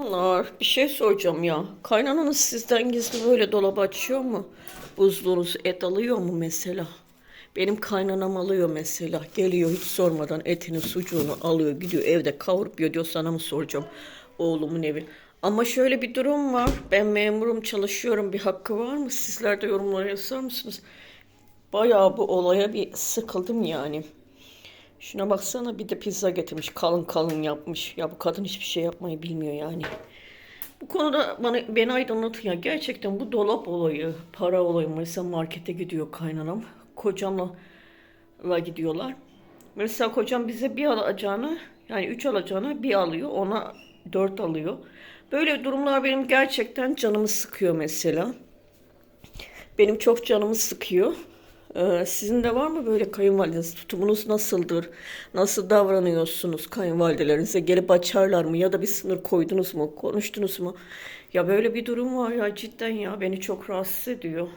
Onlar bir şey soracağım ya. Kaynananız sizden gizli böyle dolabı açıyor mu? Buzluğunuz et alıyor mu mesela? Benim kaynanam alıyor mesela. Geliyor hiç sormadan etini sucuğunu alıyor gidiyor evde kavurup yiyor diyor sana mı soracağım oğlumun evi. Ama şöyle bir durum var. Ben memurum çalışıyorum bir hakkı var mı? Sizler de yorumlara yazar mısınız? Bayağı bu olaya bir sıkıldım yani. Şuna baksana bir de pizza getirmiş. Kalın kalın yapmış. Ya bu kadın hiçbir şey yapmayı bilmiyor yani. Bu konuda bana beni aydınlatın ya. Gerçekten bu dolap olayı, para olayı. Mesela markete gidiyor kaynanam. Kocamla la gidiyorlar. Mesela kocam bize bir alacağını yani üç alacağını bir alıyor. Ona dört alıyor. Böyle durumlar benim gerçekten canımı sıkıyor mesela. Benim çok canımı sıkıyor. Ee, sizin de var mı böyle kayınvalideniz? Tutumunuz nasıldır? Nasıl davranıyorsunuz kayınvalidelerinize? Gelip açarlar mı? Ya da bir sınır koydunuz mu? Konuştunuz mu? Ya böyle bir durum var ya cidden ya beni çok rahatsız ediyor.